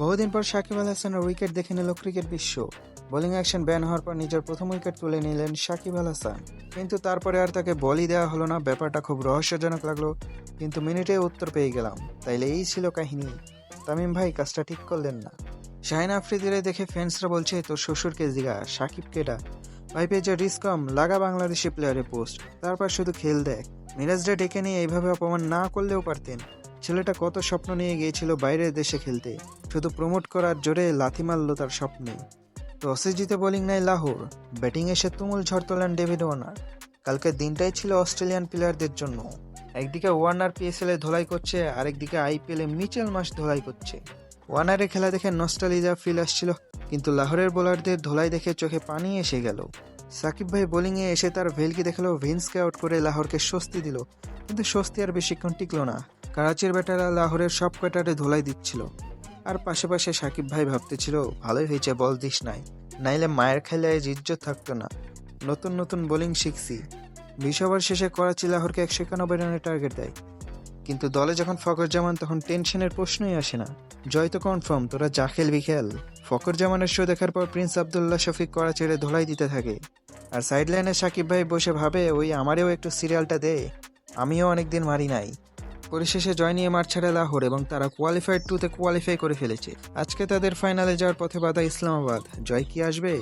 বহুদিন পর সাকিব আল হাসানের উইকেট দেখে নিল ক্রিকেট বিশ্ব। বোলিং অ্যাকশন ব্যান হওয়ার পর নিজের প্রথম উইকেট তুলে নিলেন সাকিব আল হাসান। কিন্তু তারপরে আর তাকে বলই দেওয়া হলো না, ব্যাপারটা খুব রহস্যজনক লাগল। কিন্তু মিনিটে উত্তর পেয়ে গেলাম। তাইলে এই ছিল কাহিনী। তামিম ভাই, কাজটা ঠিক করলেন না। শাহিন আফ্রিদিরে দেখে ফ্যান্সরা বলছে, তোর শ্বশুরকে জিগা সাকিব কেডা ভাই পেয়েছে রিস্ক কম, লাগা বাংলাদেশি প্লেয়ারে পোস্ট তারপর শুধু খেল দেখ। মিরাজরা ডেকে নিয়ে এইভাবে অপমান না করলেও পারতেন। ছেলেটা কত স্বপ্ন নিয়ে গিয়েছিল বাইরের দেশে খেলতে। শুধু প্রমোট করার জোরে লাথি মারল তার স্বপ্নে। টসে জিতে বোলিং নেয় লাহোর ব্যাটিং এসে তুমুল ঝড় তোলেন ডেভিড ওয়ার্নার। কালকের দিনটাই ছিল অস্ট্রেলিয়ান প্লেয়ারদের জন্য। একদিকে ওয়ার্নার পিএসএল এ ধোলাই করছে, আরেকদিকে আইপিএল এ মিচেল মাস ধোলাই করছে। ওয়ার্নারের খেলা দেখে নস্টালিজা ফিল আসছিল, কিন্তু লাহোরের বোলারদের ধোলাই দেখে চোখে পানি এসে গেল। সাকিব ভাই বোলিংয়ে এসে তার ভেলকি দেখাল, ভিন্সকে আউট করে লাহোরকে স্বস্তি দিল, কিন্তু স্বস্তি আর বেশিক্ষণ টিকলো না। করাচির ব্যাটাররা লাহোরের সব ব্যাটারে ধোলাই দিচ্ছিল। আর পাশে পাশে সাকিব ভাই ভাবতেছিল, ভালোই হয়েছে, বল দিস নাই। নাইলে মায়ের খেলে আজ ইজ্জত থাকতো না। নতুন নতুন বোলিং শিখছি। বিশ ওভার শেষে করাচি লাহোরকে একশো একানব্বই রানের টার্গেট দেয়। কিন্তু দলে যখন ফকর জামান তখন টেনশনের প্রশ্নই আসে না। জয় তো কনফার্ম তোরা যা খেলবি খেল। ফকর জামানের শো দেখার পর প্রিন্স আবদুল্লাহ শফিক করা ছেড়ে ধোলাই দিতে থাকে। আর সাইড লাইনে সাকিব ভাই বসে ভাবে, ওই আমারেও একটু সিরিয়ালটা দে। আমিও অনেকদিন মারি নাই। পরিশেষে জয় নিয়ে মাঠ ছাড়ে লাহোর এবং তারা কোয়ালিফাইড টুতে কোয়ালিফাই করে ফেলেছে। আজকে তাদের ফাইনালে যাওয়ার পথে বাধা ইসলামাবাদ। জয় কি আসবে?